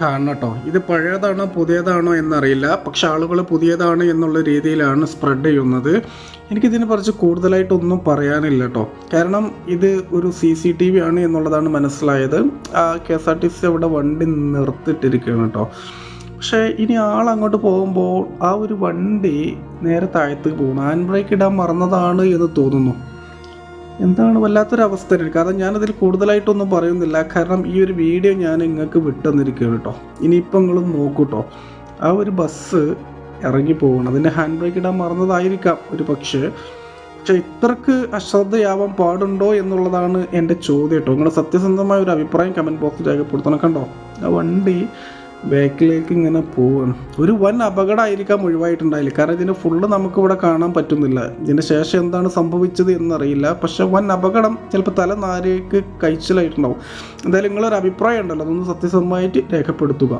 കാണണം കേട്ടോ. ഇത് പഴയതാണോ പുതിയതാണോ എന്നറിയില്ല. പക്ഷെ ആളുകൾ പുതിയതാണ് എന്നുള്ള രീതിയിലാണ് സ്പ്രെഡ് ചെയ്യുന്നത്. എനിക്കിതിനെ കുറിച്ച് കൂടുതലായിട്ടൊന്നും പറയാനില്ല കേട്ടോ. കാരണം ഇത് ഒരു സി സി ടി വി ആണ് എന്നുള്ളതാണ് മനസ്സിലായത്. ആ K S R T C അവിടെ വണ്ടി നിർത്തിയിട്ടിരിക്കുകയാണ് കേട്ടോ. പക്ഷേ ഇനി ആൾ അങ്ങോട്ട് പോകുമ്പോൾ ആ ഒരു വണ്ടി നേരെ താഴത്ത് പോകണം ഹാൻഡ് ബ്രേക്ക് ഇടാൻ മറന്നതാണ് എന്ന് തോന്നുന്നു. എന്താണ് വല്ലാത്തൊരു അവസ്ഥ കാരണം ഞാനതിൽ കൂടുതലായിട്ടൊന്നും പറയുന്നില്ല. കാരണം ഈ ഒരു വീഡിയോ ഞാൻ നിങ്ങൾക്ക് വിട്ടുതന്നിരിക്കുകയാണ് കേട്ടോ ഇനിയിപ്പോൾ നിങ്ങളും നോക്കൂട്ടോ ആ ഒരു ബസ് ഇറങ്ങി പോകണം അതിന്റെ ഹാൻഡ് ബ്രേക്ക് ഇടാൻ മറന്നതായിരിക്കാം ഒരു പക്ഷേ. പക്ഷേ ഇത്രക്ക് അശ്രദ്ധയാവാൻ പാടുണ്ടോ എന്നുള്ളതാണ് എന്റെ ചോദ്യം കേട്ടോ നിങ്ങളുടെ സത്യസന്ധമായ ഒരു അഭിപ്രായം കമന്റ് ബോക്സിൽ രേഖപ്പെടുത്തണം കണ്ടോ? ആ വണ്ടി ബാക്കിലേക്ക് ഇങ്ങനെ പോവാണ്. ഒരു വൻ അപകടമായിരിക്കാം ഒഴിവായിട്ടുണ്ടായില്ല കാരണം ഇതിന് ഫുള്ള് നമുക്ക് ഇവിടെ കാണാൻ പറ്റുന്നില്ല. ഇതിന് ശേഷം എന്താണ് സംഭവിച്ചത് എന്നറിയില്ല. പക്ഷെ വൻ അപകടം ചിലപ്പോൾ തല നാരേക്ക് കഴിച്ചിലായിട്ടുണ്ടാവും എന്തായാലും നിങ്ങളൊരു അഭിപ്രായം ഉണ്ടല്ലോ. അതൊന്ന് സത്യസന്ധമായിട്ട് രേഖപ്പെടുത്തുക.